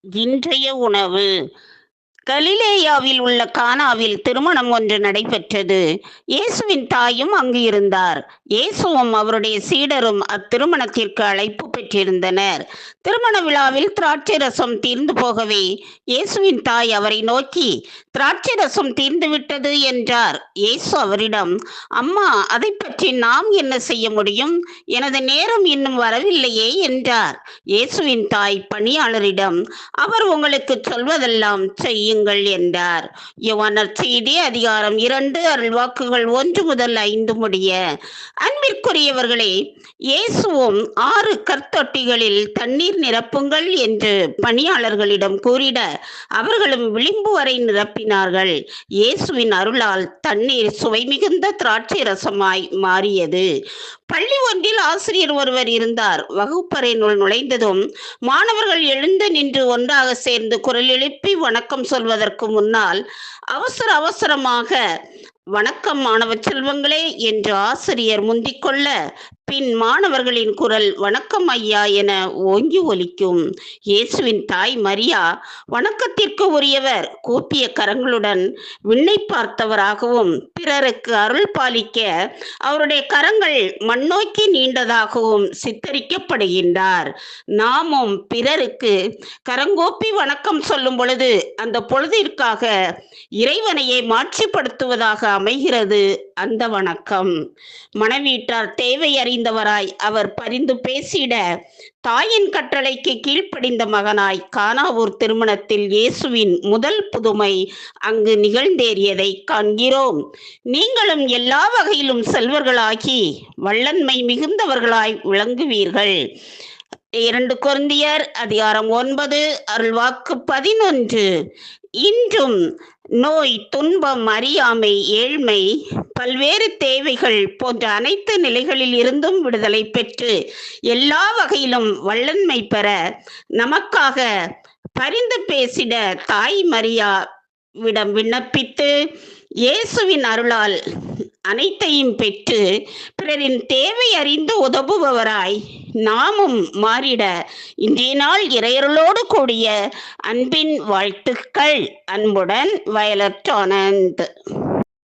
இன்றைய உணவு. கலிலேயாவில் உள்ள கானாவில் திருமணம் ஒன்று நடைபெற்றது. இயேசுவின் தாயும் அங்கு இருந்தார். இயேசுவும் அவருடைய சீடரும் அத்திருமணத்திற்கு அழைப்பு பெற்றிருந்தனர். திருமண விழாவில் திராட்சை ரசம் தீர்ந்து போகவே இயேசுவின் தாய் அவரை நோக்கி திராட்சை ரசம் தீர்ந்து விட்டது என்றார். இயேசு அவரிடம் அம்மா அதை பற்றி நாம் என்ன செய்ய முடியும்? எனது நேரம் இன்னும் வரவில்லையே என்றார். இயேசுவின் தாய் பணியாளரிடம் அவர் உங்களுக்கு சொல்வதெல்லாம் செய்யுங்கள் என்றார். யுவனர் செய்தி அதிகாரம் இரண்டு அருள்வாக்குகள் ஒன்று முதல் ஐந்து முடிய அன்பிற்குரியவர்களே இயேசுவும் ஆறு கற்தொட்டிகளில் தண்ணீர் நிரப்புங்கள் என்று பணியாளர்களிடம் கூறிட அவர்களும் விளிம்பு வரை நிரப்பினார்கள். இயேசுவின் அருளால் தண்ணீர் சுவை மிகுந்த திராட்சை ரசமாய் மாறியது. பள்ளி ஒன்றில் ஆசிரியர் ஒருவர் இருந்தார். வகுப்பறையினுள் நுழைந்ததும் மாணவர்கள் எழுந்து நின்று ஒன்றாக சேர்ந்து குரல் எழுப்பி வணக்கம் சொல்வதற்கு முன்னால் அவசர அவசரமாக வணக்கம் மாணவ செல்வங்களே என்று ஆசிரியர் முந்திக்கொள்ள பின் மாணவர்களின் குரல் வணக்கம் ஐயா என ஓங்கி ஒலிக்கும். இயேசுவின் தாய் மரியா வணக்கத்திற்கு உரியவர் கூப்பிய கரங்களுடன் விண்ணை பார்த்தவராகவும் பிறருக்கு அருள் பாலிக்க அவருடைய கரங்கள் மண்ணோக்கி நீண்டதாகவும் சித்தரிக்கப்படுகின்றார். நாமும் பிறருக்கு கரங்கோப்பி வணக்கம் சொல்லும் பொழுது அந்த பொழுதிற்காக இறைவனையை மாட்சிப்படுத்துவதாக அமைகிறது அந்த வணக்கம். மனைவீட்டார் தேவை அறி அறிந்தவராய். அவர் பரிந்து பேசிட தாயின் கட்டளைக்கு கீழ்ப்படிந்த மகனாய். கானாவூர் திருமணத்தில் இயேசுவின் முதல் புதுமை அங்கு நிகழ்ந்தேறியதை காண்கிறோம். நீங்களும் எல்லா வகையிலும் செல்வர்களாகி வல்லன்மை மிகுந்தவர்களாய் விளங்குவீர்கள். இரண்டு கொருந்தியர் அதிகாரம் ஒன்பது அருள்வாக்கு பதினொன்று. இன்றும் நோய் துன்பம் அறியாமை ஏழ்மை பல்வேறு தேவைகள் போன்ற அனைத்து நிலைகளில் இருந்தும் விடுதலை பெற்று எல்லா வகையிலும் வல்லன்மை பெற நமக்காக பரிந்து பேசிட தாய் மரியா விடம் விண்ணப்பித்து இயேசுவின் அருளால் அனைத்தையும் பெற்று பிறரின் தேவை அறிந்து உதவுபவராய் நாமும் மாறிட இன்றைய நாள் இறையர்களோடு கூடிய அன்பின் வாழ்த்துக்கள். அன்புடன் வயலட் ஆனந்த்.